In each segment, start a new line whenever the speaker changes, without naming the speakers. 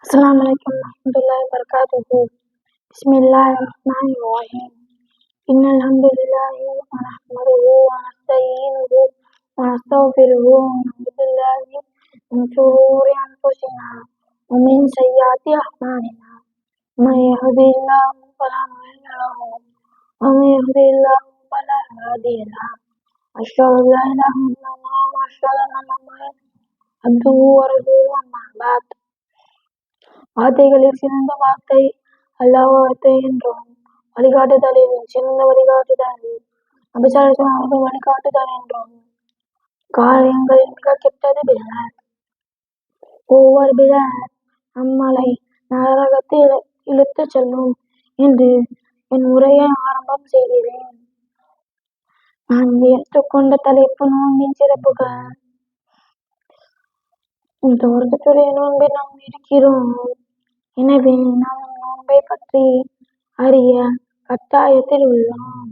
Assalamualaikum warahmatullahi wabarakatuh. Bismillahirrahmanirrahim. Innal hamdalillah wa nahmaduhu wa nasta'inuhu wa nastaghfiruhu wa billahi min shururi anfusina wa min sayyiati a'malina. May yahdihillahu fala mudilla lahu wa may yudlil fala hadiya lahu. Asyhadu an la ilaha illallah wa asyhadu anna Muhammadan abduhu wa rasuluhu amma ba'du. வார்த்தைகளில் சிறந்த வார்த்தை அல்லாஹ் வார்த்தை என்றும் வழிகாட்டுதலில் சிறந்த வழிகாட்டுதல் அபிசாரம் அவர்கள் வழிகாட்டுதல் என்றும் காரியங்களில் மிக கெட்டது பிதர் ஒவ்வொரு பிதர் நம்மளை நரகத்தில் இழுத்துச் செல்லும் என்று என் உரையை ஆரம்பம் செய்கிறேன். நான் ஏற்றுக்கொண்ட தலைப்பு நோன்பின் சிறப்புகள். இந்த வருடத்துடைய நோன்பில் நாம் இருக்கிறோம். எனவே நாம் நோன்பை பற்றி அறிய கட்டாயத்தில் உள்ளோம்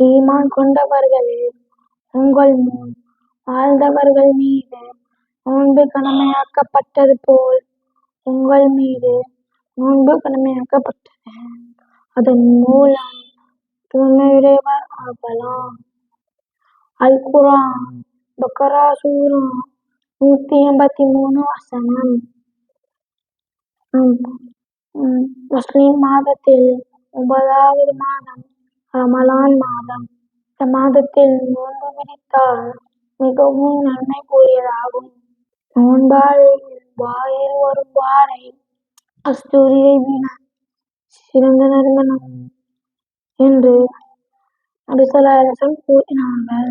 ஈமான் கொண்டவர்களே உங்கள் முன் வாழ்ந்தவர்கள் மீது நோன்பு கடமையாக்கப்பட்டது போல் உங்கள் மீது நோன்பு கடமையாக்கப்பட்டது. அதன் மூலம் தூய்மையுடையவர் ஆகலாம். அல் குரான் பக்கரா சூரா நூத்தி எண்பத்தி மூணு வசனம். முஸ்லீம் மாதத்தில் ஒன்பதாவது மாதம் ரமலான் மாதம். இந்த மாதத்தில் நோன்பு பிடித்தால் மிகவும் நன்மைக்குரியதாகும். நோன்பால் வாயில் வரும் வாரை அஸ்தூரியை விட சிறந்த நறுமணம் என்று நபிசல்லாசம் கூறினார்கள்.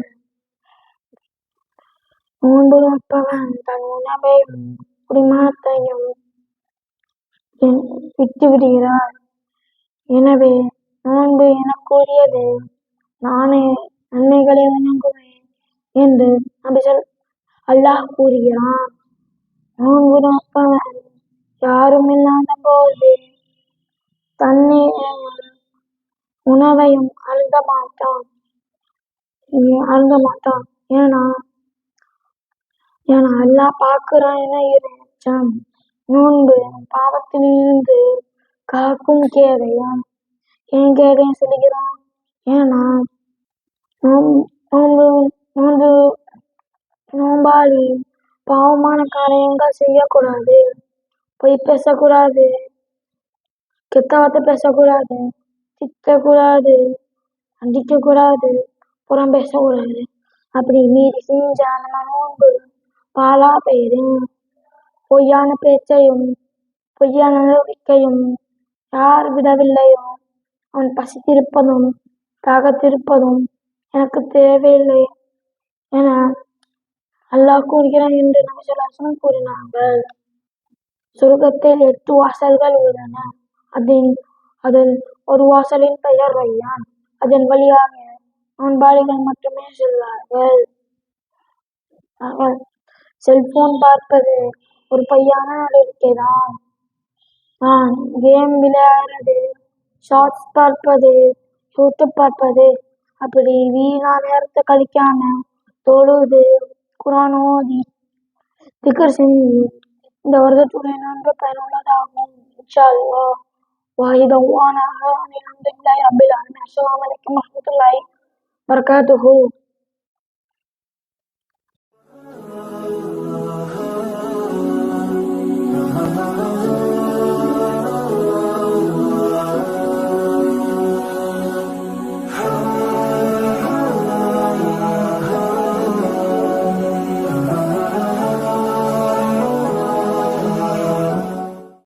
நோன்பு நோற்பவன் தன் உணவையும் குடிமனத்தையும் விட்டு விடுகிறார். எனவே நோன்பு எனக்குரியது நானே நன்மைகளை வணங்குவேன் என்று நபி அல்லாஹ் கூறுகிறான். நோன்பு நோற்பவன் யாரும் இல்லாத போது தண்ணீரையும் உணவையும் அருந்த மாட்டான். அருந்த மாட்டான்? ஏன்னா ஏன்னா அல்லாஹ் பார்க்குறான் என எச்சம் நோன்பு பாவத்திலிருந்து காக்கும் கேடயம் ஏன் கேடயம் சொல்லுகிறோம் ஏன்னா நோன்பு நோன்பு நோம்பாளி பாவமான காரியங்கள் செய்யக்கூடாது. பொய் பேசக்கூடாது. கெத்தவத்தை வார்த்தை பேசக்கூடாது. திட்டக்கூடாது. அடிக்கக்கூடாது. புறம் பேசக்கூடாது. அப்படி மீறி செஞ்சா நம்ம நோன்பு பாலா போயிடும் பொய்யான பேச்சையும் பொய்யான நம்பிக்கையும் யார் விடவில்லையோ அவன் பசித்திருப்பதும் தாகத்திருப்பதும் எனக்கு தேவையில்லை என அல்லாஹ் கூறுகிறான் என்று நபிசல்லாசனம் கூறினார்கள். சுருகத்தில் எட்டு வாசல்கள் உள்ளன. அதில் அதில் ஒரு வாசலின் பெயர் ரையான் அதன் வழியாக நோன்பாளிகள் மட்டுமே செல்வார்கள். செல்போன் பார்ப்பது ஒரு பையான நடவடிக்கை தான் நான் கேம் விளையாடுறது ஷார்ட்ஸ் பார்ப்பது தூத்து பார்ப்பது அப்படி வீணா நேரத்தை கழிக்காம தொழுது குரான் ஓதி திக்கர் செஞ்சு இந்த வருடத்துடைய நன்கு பயனுள்ளதாகும் இன்ஷா அல்லா வாஹிதவானாக அல்ஹம்துலில்லாஹி ரப்பில் ஹோ